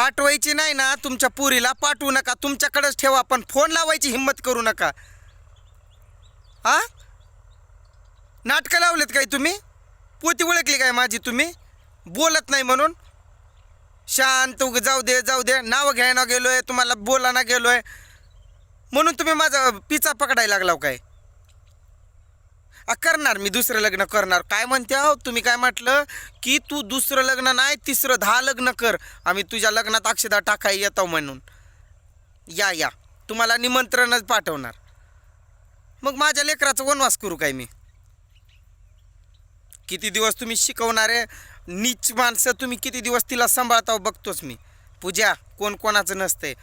पाठवायची नाही ना तुमच्या पुरीला पाठवू नका. तुमच्याकडेच ठेवा पण फोन लावायची हिंमत करू नका. हा नाटकं लावलेत काय तुम्ही? पोती ओळखली काय माझी तुम्ही? बोलत नाही म्हणून. शांत उग जाऊ दे जाऊ दे. नावं घ्यायला आहे तुम्हाला बोलायला आहे म्हणून तुम्ही माझा पिचा पकडायला लागलाव काय? आ, करणार मी दुसरं लग्न करणार. काय म्हणते आहो तुम्ही काय म्हटलं की तू दुसरं लग्न नाही तिसरं दहा लग्न कर. आम्ही तुझ्या लग्नात अक्षदा टाकाय येतो म्हणून. या या. तुम्हाला निमंत्रणच पाठवणार. मग माझ्या लेकराचा वनवास करू काय मी? किती दिवस तुम्ही शिकवणारे नीच माणसं तुम्ही किती दिवस तिला सांभाळता बघतोच मी. पूजा कोण कोणाचं नसतंय.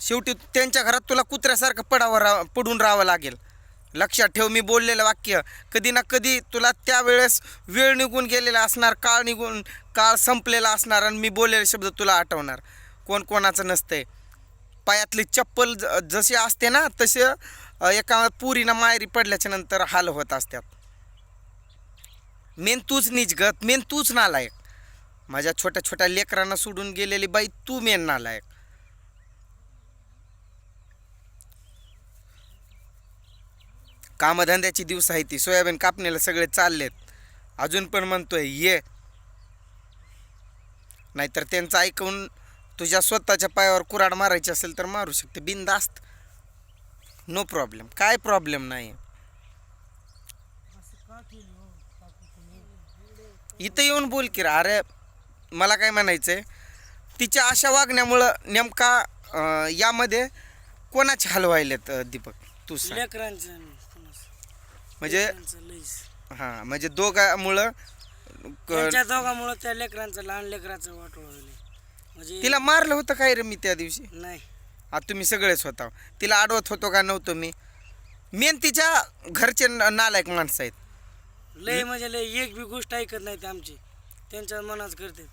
शेवटी त्यांच्या घरात तुला कुत्र्यासारखं पडावं रा पडून राहावं लागेल. लक्षात ठेव मी बोललेलं वाक्य. कधी ना कधी तुला त्यावेळेस वेळ निघून गेलेला असणार काळ निघून काळ संपलेला असणार आणि मी बोललेले शब्द तुला आठवणार. कोण कोणाचं नसतंय. पायातली चप्पल ज जशी असते ना तसे एका पुरीनं मायरी पडल्याच्या नंतर हाल होत असतात. मेन तूच निजगत मेन तूच नालायक. माझ्या छोट्या छोट्या लेकरांना सोडून गेलेली बाई तू मेन नालायक. कामधंद्याची दिवस आहे ती. सोयाबीन कापणीला सगळे चाललेत. अजून पण म्हणतोय ये. नाहीतर त्यांचं ऐकून तुझ्या स्वतःच्या पायावर कुराड मारायची असेल तर मारू शकते. बिनदास्त नो प्रॉब्लेम काय प्रॉब्लेम नाही. इथं येऊन बोल की रे. अरे मला काय म्हणायचंय? तिच्या अशा वागण्यामुळं नेमका यामध्ये कोणाचे हलवायलेत दीपक? तू लेकरांचं. म्हणजे. हां म्हणजे दोघामुळं क- त्यांच्या दोघांमुळे त्या लेकरांचं लहान लेकराचं वाटोळ होईल म्हणजे तिला मारलं होतं काय रे मी त्या दिवशी? नाही. आता तुम्ही सगळेच होता. तिला अडवत होतो का नव्हतो मी? मेन तिच्या घरचे न- नालायक माणसं आहेत. लय म्हणजे लय एक बी गोष्ट ऐकत नाही ते आमची. त्यांच्या मनाच करते.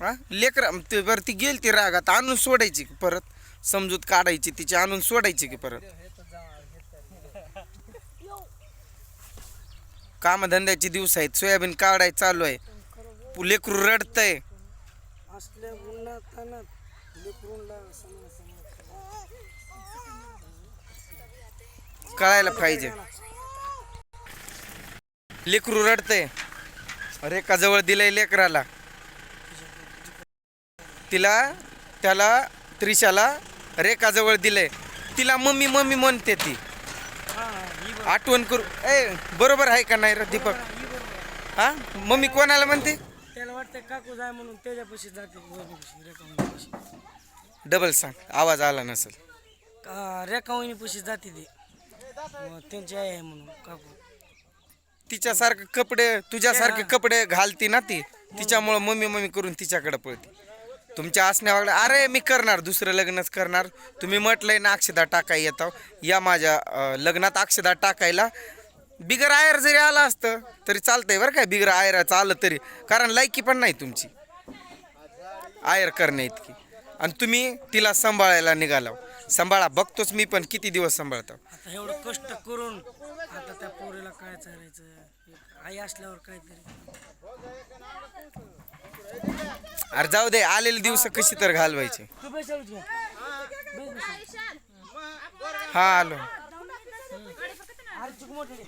हा लेकर ते बरं ती गेली ती रागात आणून सोडायची की परत? समजूत काढायची तिची आणून सोडायची की परत? कामधंद्याचे दिवस आहेत. सोयाबीन काढाय चालू आहे. लेकरू रडतंय. असल्या समा- कळायला पाहिजे. लेकरू रडतंय. रेखा जवळ दिलंय लेकराला. तिला त्याला त्रिशाला रेखा जवळ दिलंय. तिला मम्मी मम्मी म्हणते ती. आठवण करू. ए बरोबर आहे का नाही रे दीपक? ही? मम्मी कोणाला म्हणते? त्याला वाटतं काकू जाय म्हणून त्याच्यापाशी जाते डबल सांग आवाज आला नसेल. रेखावणीपाशी जाते ती. त्यांची आई आहे म्हणून काकू. तिच्यासारखे कपडे तुझ्यासारखे. कपडे घालती ना ती? तिच्यामुळं मम्मी मम्मी करून तिच्याकडे पळते. तुमच्या असण्यावाकडे अरे मी करणार दुसरं लग्नच करणार. तुम्ही म्हटलंय ना अक्षदा टाकाय येतो. या माझ्या लग्नात अक्षदा टाकायला. बिगर आयर जरी आला असतं तरी चालतंय बरं काय बिगर आयराचं आलं तरी. कारण लायकी पण नाही तुमची. आयर करणे इतकी. आणि तुम्ही तिला सांभाळायला निघाला सांभाळा बघतोच मी पण किती दिवस सांभाळतो. एवढं कष्ट करून आता त्या एक आई असल्यावर काहीतरी. अरे जाऊ दे आलेले दिवस कशी तर घालवायचे. तू. हा आलो. मोठे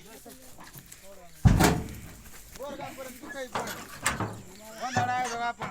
आपण.